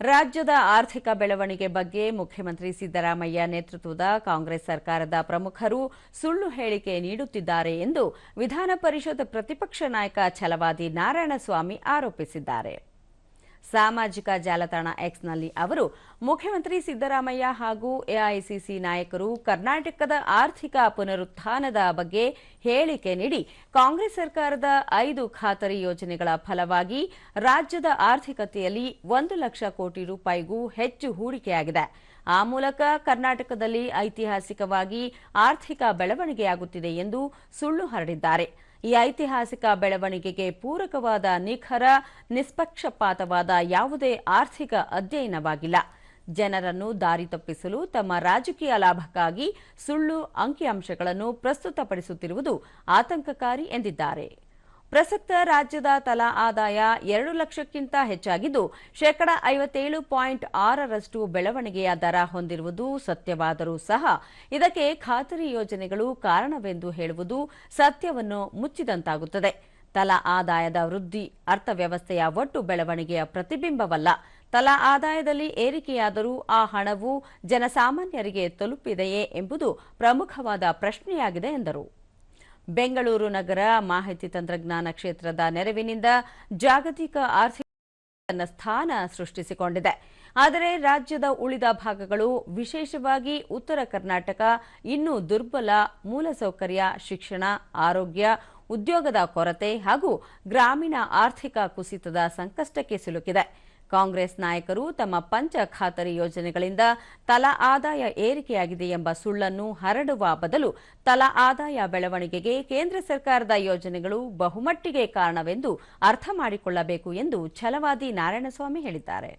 ರಾಜ್ಯದ ಆರ್ಥಿಕ ಬೆಳವಣಿಗೆ ಬಗ್ಗೆ ಮುಖ್ಯಮಂತ್ರಿ ಸಿದ್ದರಾಮಯ್ಯ ನೇತೃತ್ವದ ಕಾಂಗ್ರೆಸ್ ಸರ್ಕಾರದ ಪ್ರಮುಖರು ಸುಳ್ಳು ಹೇಳಿಕೆ ನೀಡುತ್ತಿದ್ದಾರೆ ಎಂದು ವಿಧಾನ ಪರಿಷತ್ ಪ್ರತಿಪಕ್ಷ ನಾಯಕ ಛಲವಾದಿ ನಾರಾಯಣಸ್ವಾಮಿ ಆರೋಪಿಸಿದ್ದಾರೆ. ಸಾಮಾಜಿಕ ಜಾಲತಾಣ ಎಕ್ಸ್ನಲ್ಲಿ ಅವರು ಮುಖ್ಯಮಂತ್ರಿ ಸಿದ್ದರಾಮಯ್ಯ ಹಾಗೂ ಎಐಸಿಸಿ ನಾಯಕರು ಕರ್ನಾಟಕದ ಆರ್ಥಿಕ ಪುನರುತ್ಥಾನದ ಬಗ್ಗೆ ಹೇಳಿಕೆ ನೀಡಿ ಕಾಂಗ್ರೆಸ್ ಸರ್ಕಾರದ ಐದು ಖಾತರಿ ಯೋಜನೆಗಳ ಫಲವಾಗಿ ರಾಜ್ಯದ ಆರ್ಥಿಕತೆಯಲ್ಲಿ ಒಂದು ಲಕ್ಷ ಕೋಟಿ ರೂಪಾಯಿಗೂ ಹೆಚ್ಚು ಹೂಡಿಕೆಯಾಗಿದೆ. ಆ ಮೂಲಕ ಕರ್ನಾಟಕದಲ್ಲಿ ಐತಿಹಾಸಿಕವಾಗಿ ಆರ್ಥಿಕ ಬೆಳವಣಿಗೆಯಾಗುತ್ತಿದೆ ಎಂದು ಸುಳ್ಳು ಹರಡಿದ್ದಾರೆ. ಈ ಐತಿಹಾಸಿಕ ಬೆಳವಣಿಗೆಗೆ ಪೂರಕವಾದ ನಿಖರ, ನಿಷ್ಪಕ್ಷಪಾತವಾದ ಯಾವುದೇ ಆರ್ಥಿಕ ಅಧ್ಯಯನವಾಗಿಲ್ಲ. ಜನರನ್ನು ದಾರಿ ತಪ್ಪಿಸಲು ತಮ್ಮ ರಾಜಕೀಯ ಲಾಭಕ್ಕಾಗಿ ಸುಳ್ಳು ಅಂಕಿಅಂಶಗಳನ್ನು ಪ್ರಸ್ತುತಪಡಿಸುತ್ತಿರುವುದು ಆತಂಕಕಾರಿ ಎಂದಿದ್ದಾರೆ. ಪ್ರಸಕ್ತ ರಾಜ್ಯದ ತಲಾ ಆದಾಯ ಎರಡು ಲಕ್ಷಕ್ಕಿಂತ ಹೆಚ್ಚಾಗಿದ್ದು, ಶೇಕಡ ಐವತ್ತೇಳು ಪಾಯಿಂಟ್ ಆರರಷ್ಟು ಬೆಳವಣಿಗೆಯ ದರ ಹೊಂದಿರುವುದು ಸತ್ಯವಾದರೂ ಸಹ ಇದಕ್ಕೆ ಖಾತರಿ ಯೋಜನೆಗಳು ಕಾರಣವೆಂದು ಹೇಳುವುದು ಸತ್ಯವನ್ನು ಮುಚ್ಚಿದಂತಾಗುತ್ತದೆ. ತಲಾ ಆದಾಯದ ವೃದ್ಧಿ ಅರ್ಥವ್ಯವಸ್ಥೆಯ ಒಟ್ಟು ಬೆಳವಣಿಗೆಯ ಪ್ರತಿಬಿಂಬವಲ್ಲ. ತಲಾ ಆದಾಯದಲ್ಲಿ ಏರಿಕೆಯಾದರೂ ಆ ಹಣವು ಜನಸಾಮಾನ್ಯರಿಗೆ ತಲುಪಿದೆಯೇ ಎಂಬುದು ಪ್ರಮುಖವಾದ ಪ್ರಶ್ನೆಯಾಗಿದೆ ಎಂದರು. ಬೆಂಗಳೂರು ನಗರ ಮಾಹಿತಿ ತಂತ್ರಜ್ಞಾನ ಕ್ಷೇತ್ರದ ನೆರವಿನಿಂದ ಜಾಗತಿಕ ಆರ್ಥಿಕ ತನ್ನ ಸ್ಥಾನ ಸೃಷ್ಟಿಸಿಕೊಂಡಿದೆ. ಆದರೆ ರಾಜ್ಯದ ಉಳಿದ ಭಾಗಗಳು, ವಿಶೇಷವಾಗಿ ಉತ್ತರ ಕರ್ನಾಟಕ, ಇನ್ನೂ ದುರ್ಬಲ ಮೂಲಸೌಕರ್ಯ, ಶಿಕ್ಷಣ, ಆರೋಗ್ಯ, ಉದ್ಯೋಗದ ಕೊರತೆ ಹಾಗೂ ಗ್ರಾಮೀಣ ಆರ್ಥಿಕ ಕುಸಿತದ ಸಂಕಷ್ಟಕ್ಕೆ ಸಿಲುಕಿದೆ. ಕಾಂಗ್ರೆಸ್ ನಾಯಕರು ತಮ್ಮ ಪಂಚ ಖಾತರಿ ಯೋಜನೆಗಳಿಂದ ತಲಾ ಆದಾಯ ಏರಿಕೆಯಾಗಿದೆ ಎಂಬ ಸುಳ್ಳನ್ನು ಹರಡುವ ಬದಲು ತಲಾ ಆದಾಯ ಬೆಳವಣಿಗೆಗೆ ಕೇಂದ್ರ ಸರ್ಕಾರದ ಯೋಜನೆಗಳು ಬಹುಮಟ್ಟಿಗೆ ಕಾರಣವೆಂದು ಅರ್ಥ ಮಾಡಿಕೊಳ್ಳಬೇಕು ಎಂದು ಛಲವಾದಿ ನಾರಾಯಣಸ್ವಾಮಿ ಹೇಳಿದ್ದಾರೆ.